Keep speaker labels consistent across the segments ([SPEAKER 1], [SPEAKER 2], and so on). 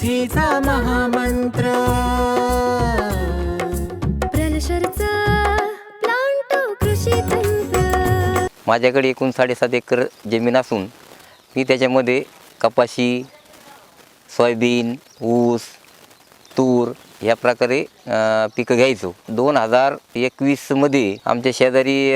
[SPEAKER 1] शेतीचा महामंत्र.
[SPEAKER 2] प्रलशरचा प्लांटो कृषी तंत्र.
[SPEAKER 3] माझ्याकडे एकूण साडेसात एकर जमीन असून मी त्याच्यामध्ये कपाशी सोयाबीन ऊस तूर या प्रकारे पिकं घ्यायचो. दोन हजार एकवीसमध्ये आमच्या शेजारी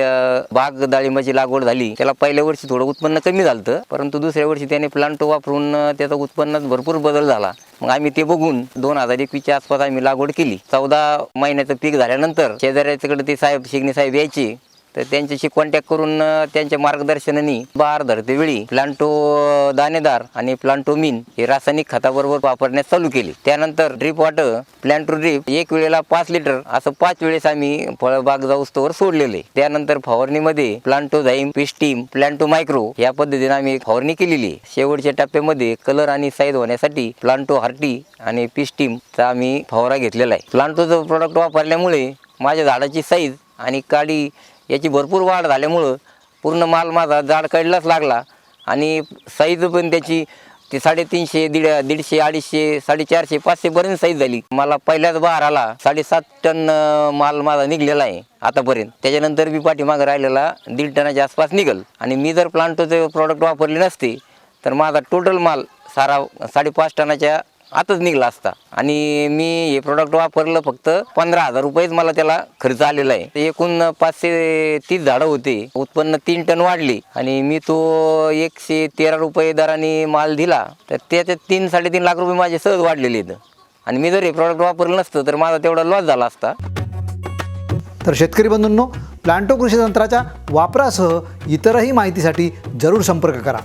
[SPEAKER 3] बाग डाळिंबाची लागवड झाली. त्याला पहिल्या वर्षी थोडं उत्पन्न कमी झालं परंतु दुसऱ्या वर्षी त्याने प्लांटो वापरून त्याचा उत्पन्नात भरपूर बदल झाला. मग आम्ही ते बघून दोन हजार एकवीसच्या आसपास आम्ही लागवड केली. चौदा महिन्याचं पीक झाल्यानंतर शेजाऱ्याच्याकडे ते साहेब शिगणे साहेब यायचे. तर त्यांच्याशी कॉन्टॅक्ट करून त्यांच्या मार्गदर्शनाने बहार धरते वेळी प्लांटो दाणेदार आणि प्लांटो मिन हे रासायनिक खताबरोबर वापरण्यास चालू केले. त्यानंतर ड्रीप वॉटर प्लांटो ड्रीप एक वेळेला पाच लिटर असं पाच वेळेस आम्ही फळबाग जाऊस्तोवर सोडलेले. त्यानंतर फवारणीमध्ये प्लांटो झाईम पिस्टीम प्लांटो मायक्रो या पद्धतीने आम्ही फवारणी केलेली. आहे. शेवटच्या टप्प्यामध्ये कलर आणि साईज होण्यासाठी प्लांटो हार्टी आणि पिस्टीमचा आम्ही फवारा घेतलेला आहे. प्लांटोचं प्रोडक्ट वापरल्यामुळे माझ्या झाडाची साईज आणि काडी याची भरपूर वाढ झाल्यामुळं पूर्ण माल माझा जाड काढलाच लागला. आणि साईज पण त्याची ती साडेतीनशे दीड दीडशे अडीचशे साडेचारशे पाचशेपर्यंत साईज झाली. मला पहिल्याच बहार आला साडेसात टन माल माझा निघलेला आहे आतापर्यंत. त्याच्यानंतर मी पाठीमागं राहिलेला दीड टनाच्या आसपास निघल. आणि मी जर प्लांटोचे प्रॉडक्ट वापरले नसते तर माझा टोटल माल सारा साडेपाच टनाच्या आताच निघला असता. आणि मी हे प्रोडक्ट वापरलं फक्त पंधरा हजार रुपयेच मला त्याला खर्च आलेला आहे. एकूण पाचशे तीस झाडं होते. उत्पन्न तीन टन वाढली. आणि मी तो एकशे तेरा रुपये दराने माल दिला. तर त्याच्यात तीन साडेतीन लाख रुपये माझे सहज वाढलेले आहेत. आणि मी जर हे प्रॉडक्ट वापरलं नसतं तर माझा तेवढा लॉस झाला असता.
[SPEAKER 4] तर शेतकरी बंधूंनो प्लांटो कृषी तंत्राच्या वापरासह इतरही माहितीसाठी जरूर संपर्क करा.